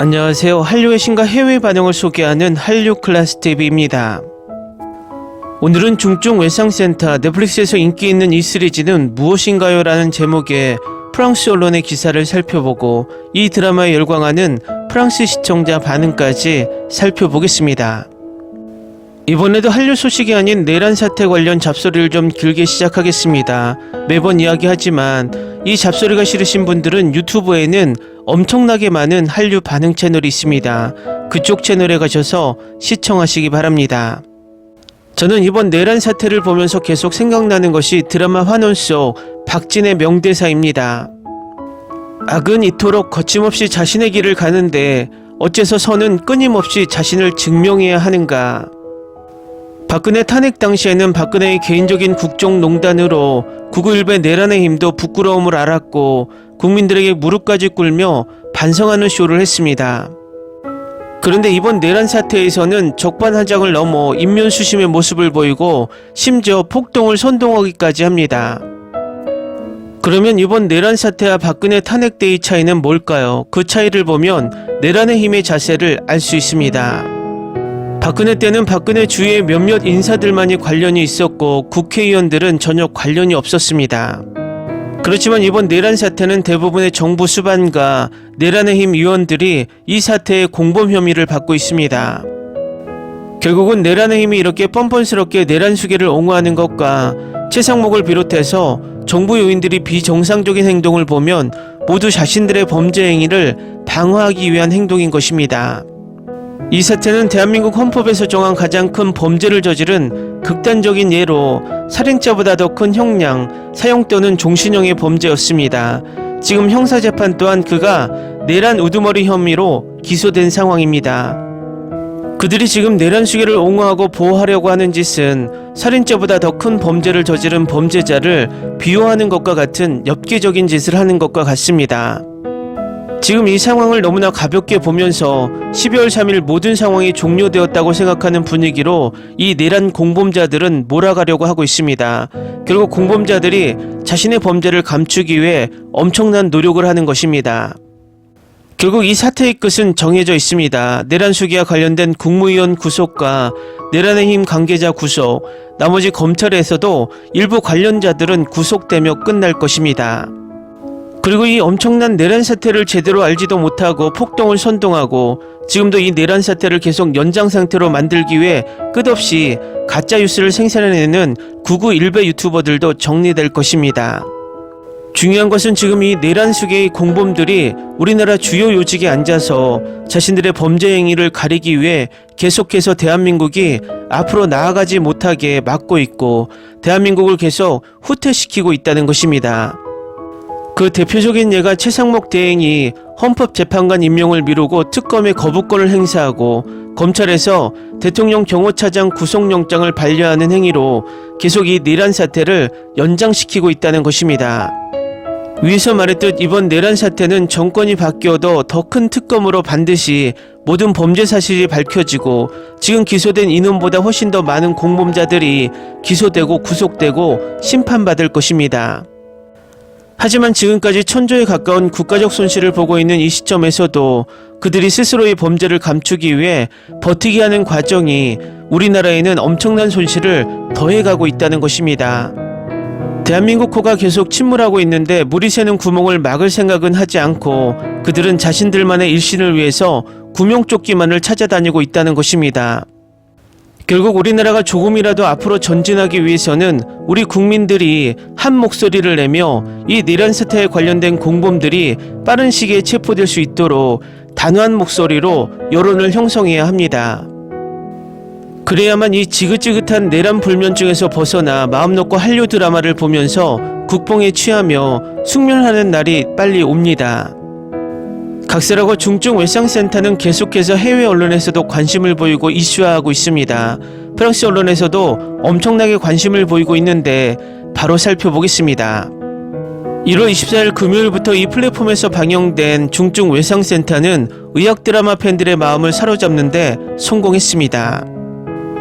안녕하세요. 한류의 신과 해외 반응을 소개하는 한류 클래스 TV입니다. 오늘은 중증 외상센터 넷플릭스에서 인기 있는 이 시리즈는 무엇인가요? 라는 제목의 프랑스 언론의 기사를 살펴보고 이 드라마에 열광하는 프랑스 시청자 반응까지 살펴보겠습니다. 이번에도 한류 소식이 아닌 내란 사태 관련 잡소리를 좀 길게 시작하겠습니다. 매번 이야기하지만 이 잡소리가 싫으신 분들은 유튜브에는 엄청나게 많은 한류 반응 채널이 있습니다. 그쪽 채널에 가셔서 시청하시기 바랍니다. 저는 이번 내란 사태를 보면서 계속 생각나는 것이 드라마 환원 속 박진의 명대사입니다. 악은 이토록 거침없이 자신의 길을 가는데 어째서 선은 끊임없이 자신을 증명해야 하는가? 박근혜 탄핵 당시에는 박근혜의 개인적인 국정농단으로 9.11 내란의 힘도 부끄러움을 알았고 국민들에게 무릎까지 꿇며 반성하는 쇼를 했습니다. 그런데 이번 내란 사태에서는 적반하장을 넘어 인면수심의 모습을 보이고 심지어 폭동을 선동하기까지 합니다. 그러면 이번 내란 사태와 박근혜 탄핵 때의 차이는 뭘까요? 그 차이를 보면 내란의 힘의 자세를 알 수 있습니다. 박근혜 때는 박근혜 주위의 몇몇 인사들만이 관련이 있었고 국회의원들은 전혀 관련이 없었습니다. 그렇지만 이번 내란 사태는 대부분의 정부 수반과 내란의 힘 위원들이 이 사태의 공범 혐의를 받고 있습니다. 결국은 내란의 힘이 이렇게 뻔뻔스럽게 내란 수계를 옹호하는 것과 최상목을 비롯해서 정부 요인들이 비정상적인 행동을 보면 모두 자신들의 범죄 행위를 방어하기 위한 행동인 것입니다. 이 사태는 대한민국 헌법에서 정한 가장 큰 범죄를 저지른 극단적인 예로 살인죄보다 더 큰 형량, 사형 또는 종신형의 범죄였습니다. 지금 형사재판 또한 그가 내란 우두머리 혐의로 기소된 상황입니다. 그들이 지금 내란 수계를 옹호하고 보호하려고 하는 짓은 살인죄보다 더 큰 범죄를 저지른 범죄자를 비호하는 것과 같은 엽기적인 짓을 하는 것과 같습니다. 지금 이 상황을 너무나 가볍게 보면서 12월 3일 모든 상황이 종료되었다고 생각하는 분위기로 이 내란 공범자들은 몰아가려고 하고 있습니다. 결국 공범자들이 자신의 범죄를 감추기 위해 엄청난 노력을 하는 것입니다. 결국 이 사태의 끝은 정해져 있습니다. 내란 수기와 관련된 국무위원 구속과 내란의 힘 관계자 구속, 나머지 검찰에서도 일부 관련자들은 구속되며 끝날 것입니다. 그리고 이 엄청난 내란 사태를 제대로 알지도 못하고 폭동을 선동하고 지금도 이 내란 사태를 계속 연장 상태로 만들기 위해 끝없이 가짜 뉴스를 생산해내는 구구 일베 유튜버들도 정리될 것입니다. 중요한 것은 지금 이 내란 수계의 공범들이 우리나라 주요 요직에 앉아서 자신들의 범죄 행위를 가리기 위해 계속해서 대한민국이 앞으로 나아가지 못하게 막고 있고 대한민국을 계속 후퇴시키고 있다는 것입니다. 그 대표적인 예가 최상목 대행이 헌법재판관 임명을 미루고 특검의 거부권을 행사하고 검찰에서 대통령 경호차장 구속영장을 반려하는 행위로 계속 이 내란 사태를 연장시키고 있다는 것입니다. 위에서 말했듯 이번 내란 사태는 정권이 바뀌어도 더 큰 특검으로 반드시 모든 범죄 사실이 밝혀지고 지금 기소된 인원보다 훨씬 더 많은 공범자들이 기소되고 구속되고 심판받을 것입니다. 하지만 지금까지 천조에 가까운 국가적 손실을 보고 있는 이 시점에서도 그들이 스스로의 범죄를 감추기 위해 버티게 하는 과정이 우리나라에는 엄청난 손실을 더해가고 있다는 것입니다. 대한민국 코가 계속 침몰하고 있는데 물이 새는 구멍을 막을 생각은 하지 않고 그들은 자신들만의 일신을 위해서 구명조끼만을 찾아다니고 있다는 것입니다. 결국 우리나라가 조금이라도 앞으로 전진하기 위해서는 우리 국민들이 한 목소리를 내며 이 내란 사태에 관련된 공범들이 빠른 시기에 체포될 수 있도록 단호한 목소리로 여론을 형성해야 합니다. 그래야만 이 지긋지긋한 내란 불면증에서 벗어나 마음 놓고 한류 드라마를 보면서 국뽕에 취하며 숙면하는 날이 빨리 옵니다. 각세라고 중증 외상센터는 계속해서 해외 언론에서도 관심을 보이고 이슈화하고 있습니다. 프랑스 언론에서도 엄청나게 관심을 보이고 있는데 바로 살펴보겠습니다. 1월 24일 금요일부터 이 플랫폼에서 방영된 중증 외상센터는 의학 드라마 팬들의 마음을 사로잡는데 성공했습니다.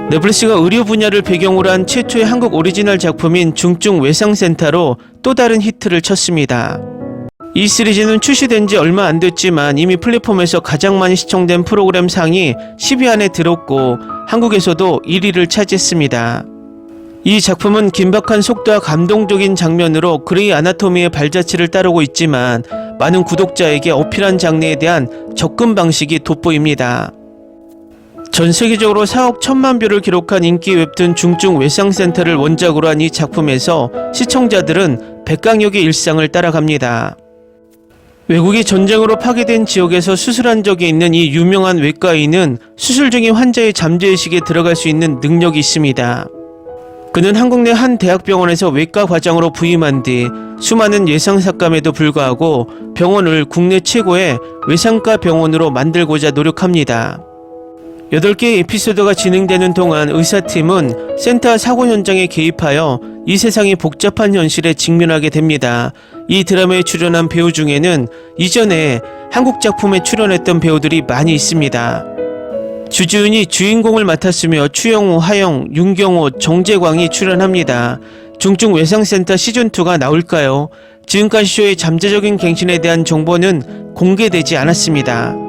넷플릭스가 의료 분야를 배경으로 한 최초의 한국 오리지널 작품인 중증 외상센터로 또 다른 히트를 쳤습니다. 이 시리즈는 출시된 지 얼마 안 됐지만 이미 플랫폼에서 가장 많이 시청된 프로그램 상이 10위 안에 들었고 한국에서도 1위를 차지했습니다. 이 작품은 긴박한 속도와 감동적인 장면으로 그레이 아나토미의 발자취를 따르고 있지만 많은 구독자에게 어필한 장르에 대한 접근 방식이 돋보입니다. 전 세계적으로 4억 1천만 뷰를 기록한 인기 웹툰 중증 외상센터를 원작으로 한 이 작품에서 시청자들은 백강혁의 일상을 따라갑니다. 외국이 전쟁으로 파괴된 지역에서 수술한 적이 있는 이 유명한 외과의는 수술 중인 환자의 잠재의식에 들어갈 수 있는 능력이 있습니다. 그는 한국 내 한 대학병원에서 외과 과장으로 부임한 뒤 수많은 예상 삭감에도 불구하고 병원을 국내 최고의 외상과 병원으로 만들고자 노력합니다. 8개의 에피소드가 진행되는 동안 의사팀은 센터 사고 현장에 개입하여 이 세상의 복잡한 현실에 직면하게 됩니다. 이 드라마에 출연한 배우 중에는 이전에 한국 작품에 출연했던 배우들이 많이 있습니다. 주지훈이 주인공을 맡았으며 추영우, 하영, 윤경호, 정재광이 출연합니다. 중증 외상센터 시즌2가 나올까요? 지금까지 쇼의 잠재적인 갱신에 대한 정보는 공개되지 않았습니다.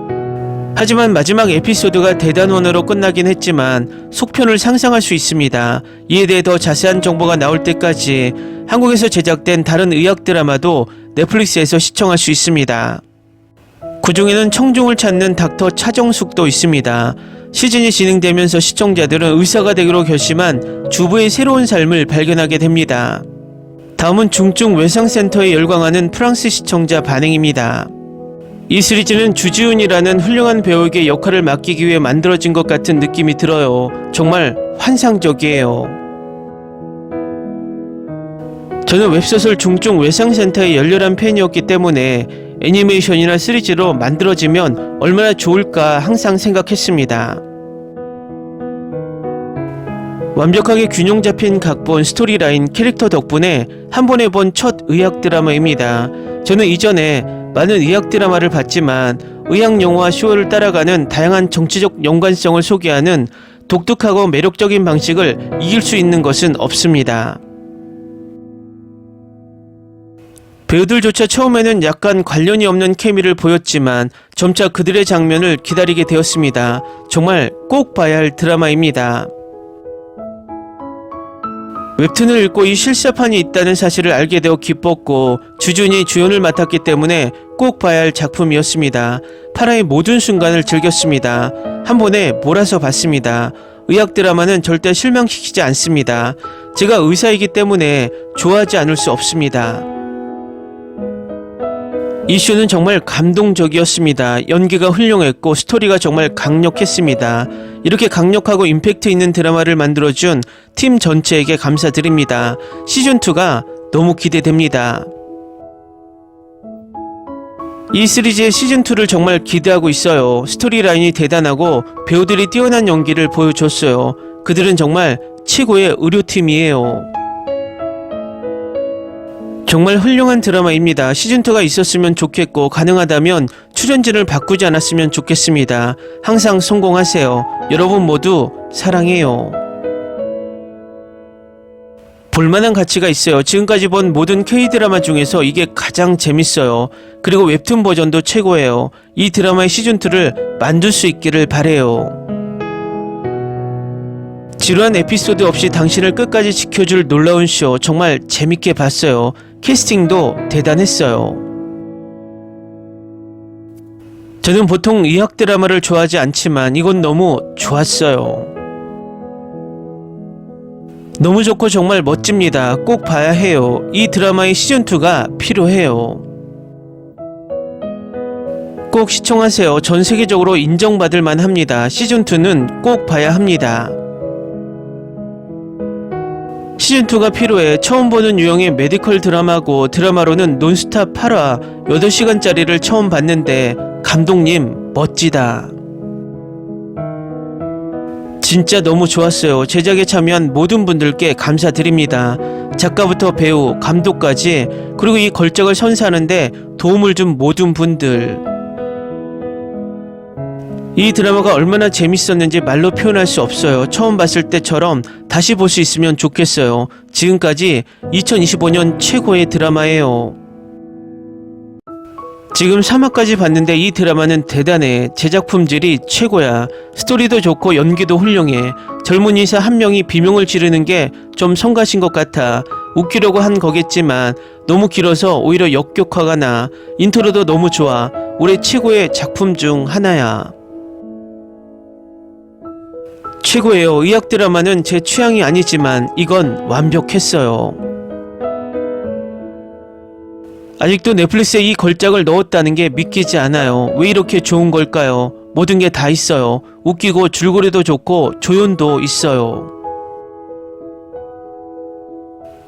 하지만 마지막 에피소드가 대단원으로 끝나긴 했지만 속편을 상상할 수 있습니다. 이에 대해 더 자세한 정보가 나올 때까지 한국에서 제작된 다른 의학 드라마도 넷플릭스에서 시청할 수 있습니다. 그 중에는 청중을 찾는 닥터 차정숙도 있습니다. 시즌이 진행되면서 시청자들은 의사가 되기로 결심한 주부의 새로운 삶을 발견하게 됩니다. 다음은 중증 외상센터에 열광하는 프랑스 시청자 반응입니다. 이 시리즈는 주지훈이라는 훌륭한 배우에게 역할을 맡기기 위해 만들어진 것 같은 느낌이 들어요. 정말 환상적이에요. 저는 웹소설 중증 외상센터의 열렬한 팬이었기 때문에 애니메이션이나 시리즈로 만들어지면 얼마나 좋을까 항상 생각했습니다. 완벽하게 균형 잡힌 각본, 스토리라인, 캐릭터 덕분에 한 번에 본 첫 의학 드라마입니다. 저는 이전에 많은 의학 드라마를 봤지만 의학 영화와 쇼를 따라가는 다양한 정치적 연관성을 소개하는 독특하고 매력적인 방식을 이길 수 있는 것은 없습니다. 배우들조차 처음에는 약간 관련이 없는 케미를 보였지만 점차 그들의 장면을 기다리게 되었습니다. 정말 꼭 봐야 할 드라마입니다. 웹툰을 읽고 이 실사판이 있다는 사실을 알게 되어 기뻤고 주준이 주연을 맡았기 때문에 꼭 봐야 할 작품이었습니다. 파라의 모든 순간을 즐겼습니다. 한 번에 몰아서 봤습니다. 의학 드라마는 절대 실망시키지 않습니다. 제가 의사이기 때문에 좋아하지 않을 수 없습니다. 이 쇼는 정말 감동적이었습니다. 연기가 훌륭했고 스토리가 정말 강력했습니다. 이렇게 강력하고 임팩트 있는 드라마를 만들어준 팀 전체에게 감사드립니다. 시즌2가 너무 기대됩니다. 이 시리즈의 시즌2를 정말 기대하고 있어요. 스토리라인이 대단하고 배우들이 뛰어난 연기를 보여줬어요. 그들은 정말 최고의 의료팀이에요. 정말 훌륭한 드라마입니다. 시즌2가 있었으면 좋겠고, 가능하다면 출연진을 바꾸지 않았으면 좋겠습니다. 항상 성공하세요. 여러분 모두 사랑해요. 볼만한 가치가 있어요. 지금까지 본 모든 K-드라마 중에서 이게 가장 재밌어요. 그리고 웹툰 버전도 최고예요. 이 드라마의 시즌2를 만들 수 있기를 바래요. 지루한 에피소드 없이 당신을 끝까지 지켜줄 놀라운 쇼 정말 재밌게 봤어요. 캐스팅도 대단했어요. 저는 보통 의학 드라마를 좋아하지 않지만 이건 너무 좋았어요. 너무 좋고 정말 멋집니다. 꼭 봐야 해요. 이 드라마의 시즌2가 필요해요. 꼭 시청하세요. 전 세계적으로 인정받을 만 합니다. 시즌2는 꼭 봐야 합니다. 시즌2가 필요해 처음 보는 유형의 메디컬 드라마고 드라마로는 논스탑 8화 8시간짜리를 처음 봤는데 감독님 멋지다. 진짜 너무 좋았어요. 제작에 참여한 모든 분들께 감사드립니다. 작가부터 배우, 감독까지 그리고 이 걸작을 선사하는데 도움을 준 모든 분들 이 드라마가 얼마나 재밌었는지 말로 표현할 수 없어요. 처음 봤을 때처럼 다시 볼 수 있으면 좋겠어요. 지금까지 2025년 최고의 드라마예요. 지금 3화까지 봤는데 이 드라마는 대단해. 제작 품질이 최고야. 스토리도 좋고 연기도 훌륭해. 젊은 의사 한 명이 비명을 지르는 게 좀 성가신 것 같아. 웃기려고 한 거겠지만 너무 길어서 오히려 역격화가 나. 인트로도 너무 좋아. 올해 최고의 작품 중 하나야. 최고예요. 의학 드라마는 제 취향이 아니지만 이건 완벽했어요. 아직도 넷플릭스에 이 걸작을 넣었다는 게 믿기지 않아요. 왜 이렇게 좋은 걸까요? 모든 게 다 있어요. 웃기고 줄거리도 좋고 조연도 있어요.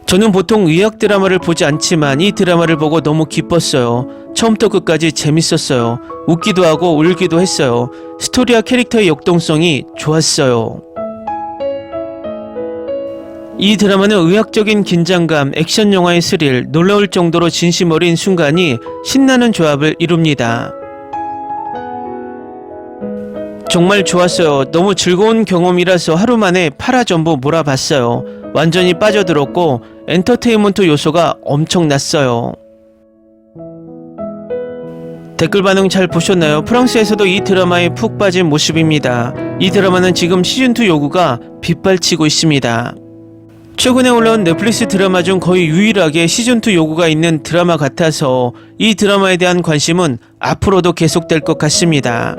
저는 보통 의학 드라마를 보지 않지만 이 드라마를 보고 너무 기뻤어요. 처음부터 끝까지 재밌었어요. 웃기도 하고 울기도 했어요. 스토리와 캐릭터의 역동성이 좋았어요. 이 드라마는 의학적인 긴장감, 액션 영화의 스릴, 놀라울 정도로 진심 어린 순간이 신나는 조합을 이룹니다. 정말 좋았어요. 너무 즐거운 경험이라서 하루 만에 팔아 전부 몰아봤어요. 완전히 빠져들었고 엔터테인먼트 요소가 엄청났어요. 댓글 반응 잘 보셨나요? 프랑스에서도 이 드라마에 푹 빠진 모습입니다. 이 드라마는 지금 시즌2 요구가 빗발치고 있습니다. 최근에 올라온 넷플릭스 드라마 중 거의 유일하게 시즌2 요구가 있는 드라마 같아서 이 드라마에 대한 관심은 앞으로도 계속될 것 같습니다.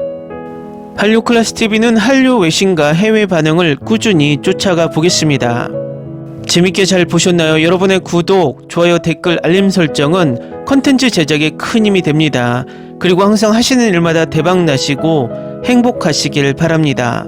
한류 클래스 TV는 한류 외신과 해외 반응을 꾸준히 쫓아가 보겠습니다. 재밌게 잘 보셨나요? 여러분의 구독, 좋아요, 댓글, 알림 설정은 컨텐츠 제작에 큰 힘이 됩니다. 그리고 항상 하시는 일마다 대박 나시고 행복하시길 바랍니다.